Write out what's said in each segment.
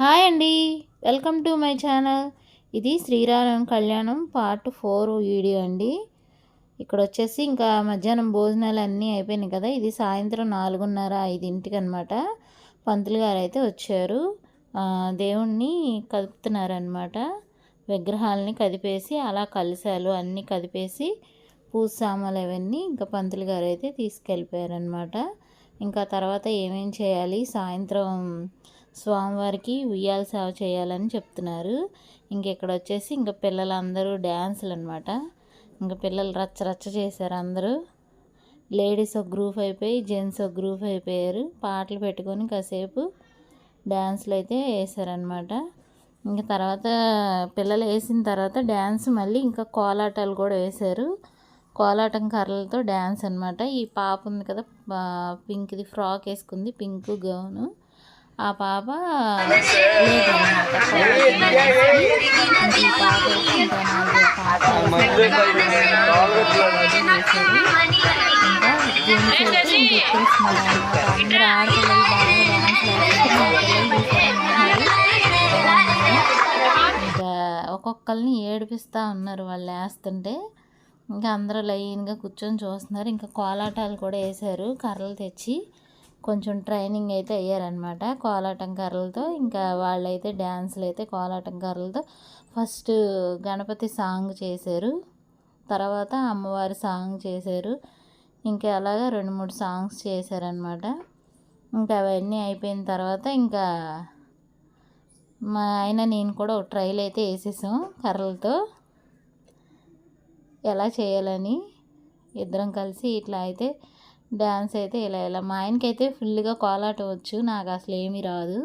Hi అండి. Welcome to my channel. ఇది శ్రీరామ కళ్యాణం పార్ట్ ఫోర్ వీడియో అండి. ఇక్కడ వచ్చేసి ఇంకా మధ్యాహ్నం భోజనాలు అన్నీ అయిపోయినాయి కదా. ఇది సాయంత్రం నాలుగున్నర ఐదింటికి అనమాట పంతులు గారు అయితే వచ్చారు. దేవుణ్ణి కదుపుతున్నారనమాట విగ్రహాలని కదిపేసి అలా కలిశాలు అన్నీ కదిపేసి పూజ సామాన్లు అవన్నీ ఇంకా పంతులు గారు అయితే తీసుకెళ్ళిపోయారనమాట ఇంకా తర్వాత ఏమేం చేయాలి? సాయంత్రం స్వామివారికి ఉయ్యాల సేవ చేయాలని చెప్తున్నారు. ఇంకెక్కడ వచ్చేసి ఇంకా పిల్లలందరూ డ్యాన్సులు అనమాట ఇంకా పిల్లలు రచ్చ రచ్చ చేశారు అందరూ. లేడీస్ ఒక గ్రూప్ అయిపోయి జెంట్స్ ఒక గ్రూప్ అయిపోయారు. పాటలు పెట్టుకొని కాసేపు డ్యాన్స్లు అయితే వేసారనమాట ఇంకా తర్వాత పిల్లలు వేసిన తర్వాత డ్యాన్స్ మళ్ళీ ఇంకా కోలాటాలు కూడా వేశారు. కోలాటం కర్రలతో డ్యాన్స్ అనమాట ఈ పాప ఉంది కదా పింక్ది ఫ్రాక్ వేసుకుంది పింక్ గౌను. ఆ పాప ఇంకా ఒక్కొక్కరిని ఏడిపిస్తూ ఉన్నారు వాళ్ళు వేస్తుంటే ఇంకా అందరూ లైన్గా కూర్చొని చూస్తున్నారు. ఇంకా కోలాటాలు కూడా వేశారు. కర్రలు తెచ్చి కొంచెం ట్రైనింగ్ అయితే అయ్యారనమాట కోలాటం కర్రలతో ఇంకా వాళ్ళైతే డ్యాన్సులు అయితే కోలాటం కర్రలతో ఫస్ట్ గణపతి సాంగ్ చేశారు. తర్వాత అమ్మవారి సాంగ్ చేశారు. ఇంకా అలాగా రెండు మూడు సాంగ్స్ చేశారనమాట ఇంకా అవన్నీ అయిపోయిన తర్వాత ఇంకా మా ఆయన నేను కూడా ఒక ట్రైల్ అయితే వేసేసాం కర్రలతో. ఎలా చేయాలని ఇద్దరం కలిసి ఇట్లా అయితే డ్యాన్స్ అయితే ఇలా ఇలా. మా ఆయనకైతే ఫుల్గా కోలాట వచ్చు. నాకు అసలు ఏమీ రాదు.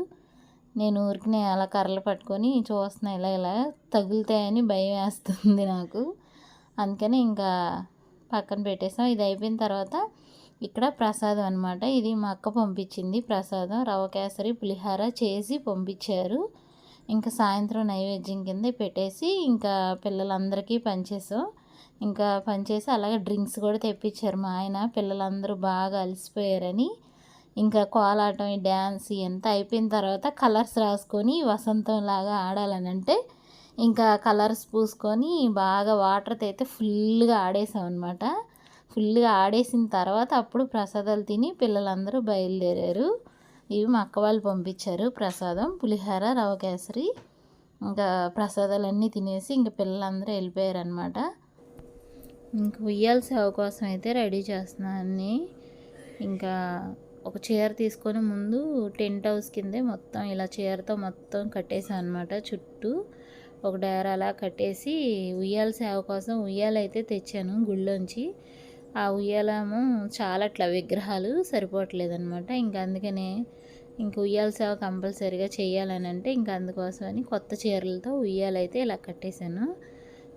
నేను ఊరికి అలా కర్రలు పట్టుకొని చూస్తున్నా ఇలా ఇలా తగులుతాయని భయం వేస్తుంది నాకు. అందుకని ఇంకా పక్కన పెట్టేసాం. ఇది అయిపోయిన తర్వాత ఇక్కడ ప్రసాదం అనమాట ఇది మా అక్క పంపించింది ప్రసాదం. రవ కేసరి పులిహార చేసి పంపించారు. ఇంకా సాయంత్రం నైవేద్యం కింద పెట్టేసి ఇంకా పిల్లలందరికీ పనిచేసాం ఇంకా పనిచేసి అలాగే డ్రింక్స్ కూడా తెప్పించారు మా ఆయన. పిల్లలందరూ బాగా అలసిపోయారని. ఇంకా కోలాటం డ్యాన్స్ ఎంత అయిపోయిన తర్వాత కలర్స్ రాసుకొని వసంతం లాగా ఆడాలని అంటే ఇంకా కలర్స్ పూసుకొని బాగా వాటర్తో అయితే ఫుల్గా ఆడేసాం అనమాట ఫుల్గా ఆడేసిన తర్వాత అప్పుడు ప్రసాదాలు తిని పిల్లలందరూ బయలుదేరారు. ఇవి మా అక్క వాళ్ళు పంపించారు ప్రసాదం పులిహోర రవ కేసరి. ఇంకా ప్రసాదాలన్నీ తినేసి ఇంకా పిల్లలందరూ వెళ్ళిపోయారు అనమాట ఇంక ఉయ్యాల సేవ కోసం అయితే రెడీ చేస్తున్నాను ఇంకా ఒక చీర తీసుకొని ముందు టెంట్ హౌస్ కిందే మొత్తం ఇలా చీరతో మొత్తం కట్టేసాను అనమాట చుట్టూ ఒక డేర అలా కట్టేసి ఉయ్యాల సేవ కోసం ఉయ్యాల అయితే తెచ్చాను గుళ్ళోంచి. ఆ ఉయ్యాలము చాలా అట్లా విగ్రహాలు సరిపోవట్లేదు అనమాట ఇంకా అందుకనే ఇంక ఉయ్యాల సేవ కంపల్సరీగా చేయాలని అంటే ఇంకా అందుకోసమని కొత్త చీరలతో ఉయ్యాలైతే ఇలా కట్టేశాను.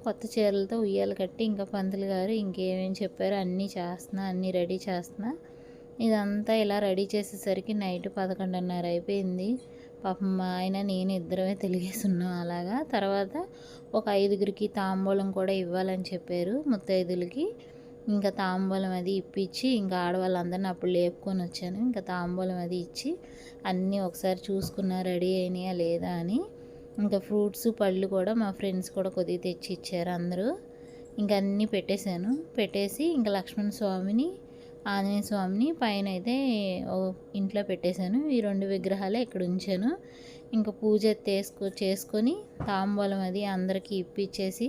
కొత్త చీరలతో ఉయ్యాలు కట్టి ఇంకా పంతులు గారు ఇంకేమేమి చెప్పారు అన్నీ చేస్తున్నా అన్నీ రెడీ చేస్తున్నా. ఇదంతా ఇలా రెడీ చేసేసరికి నైట్ పదకొండున్నర అయిపోయింది. పాపం మా ఆయన నేను ఇద్దరమే తెలిగేస్తున్నాం అలాగా. తర్వాత ఒక ఐదుగురికి తాంబూలం కూడా ఇవ్వాలని చెప్పారు ముత్తైదులకి. ఇంకా తాంబూలం అది ఇప్పించి ఇంకా ఆడవాళ్ళందరినీ అప్పుడు లేపుకొని వచ్చాను. ఇంకా తాంబూలం అది ఇచ్చి అన్నీ ఒకసారి చూసుకున్నా రెడీ అయినాయా లేదా అని. ఇంకా ఫ్రూట్స్ పళ్ళు కూడా మా ఫ్రెండ్స్ కూడా కొద్దిగా తెచ్చి ఇచ్చారు అందరూ. ఇంకా అన్నీ పెట్టేశాను. పెట్టేసి ఇంకా లక్ష్మణ స్వామిని ఆంజనేయ స్వామిని పైన అయితే ఇంట్లో పెట్టేశాను. ఈ రెండు విగ్రహాలే ఇక్కడ ఉంచాను. ఇంకా పూజ తీసుకు చేసుకొని తాంబూలం అది అందరికీ ఇప్పించేసి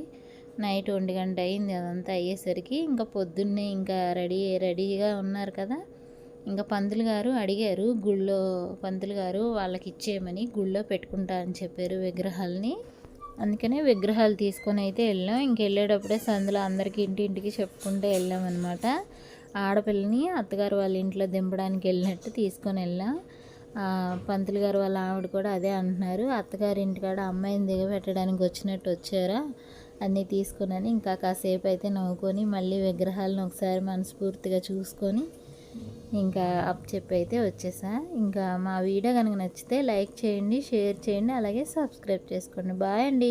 నైట్ ఒంటి గంట అయింది అదంతా అయ్యేసరికి. ఇంకా పొద్దున్నే ఇంకా రెడీ రెడీగా ఉన్నారు కదా. ఇంకా పంతులు గారు అడిగారు గుళ్ళో పంతులు గారు వాళ్ళకి ఇచ్చేయమని గుళ్ళో పెట్టుకుంటా అని చెప్పారు విగ్రహాలని. అందుకనే విగ్రహాలు తీసుకొని అయితే వెళ్ళాం. ఇంక వెళ్ళేటప్పుడే సందులో అందరికీ ఇంటింటికి చెప్పుకుంటూ వెళ్ళాం అనమాట ఆడపిల్లని అత్తగారు వాళ్ళ ఇంట్లో దింపడానికి వెళ్ళినట్టు తీసుకొని వెళ్ళాం. పంతులు గారు వాళ్ళ ఆవిడ కూడా అదే అంటున్నారు. అత్తగారి ఇంటికాడ అమ్మాయిని దిగబెట్టడానికి వచ్చినట్టు వచ్చారా? అన్నీ తీసుకుని ఇంకా కాసేపు అయితే నవ్వుకొని మళ్ళీ విగ్రహాలను ఒకసారి మనస్ఫూర్తిగా చూసుకొని ఇంకా అప్ చెప్పి అయితే వచ్చేసా. ఇంకా మా వీడియో కనుక నచ్చితే లైక్ చేయండి షేర్ చేయండి అలాగే సబ్స్క్రైబ్ చేసుకోండి. బాయ్ అండి.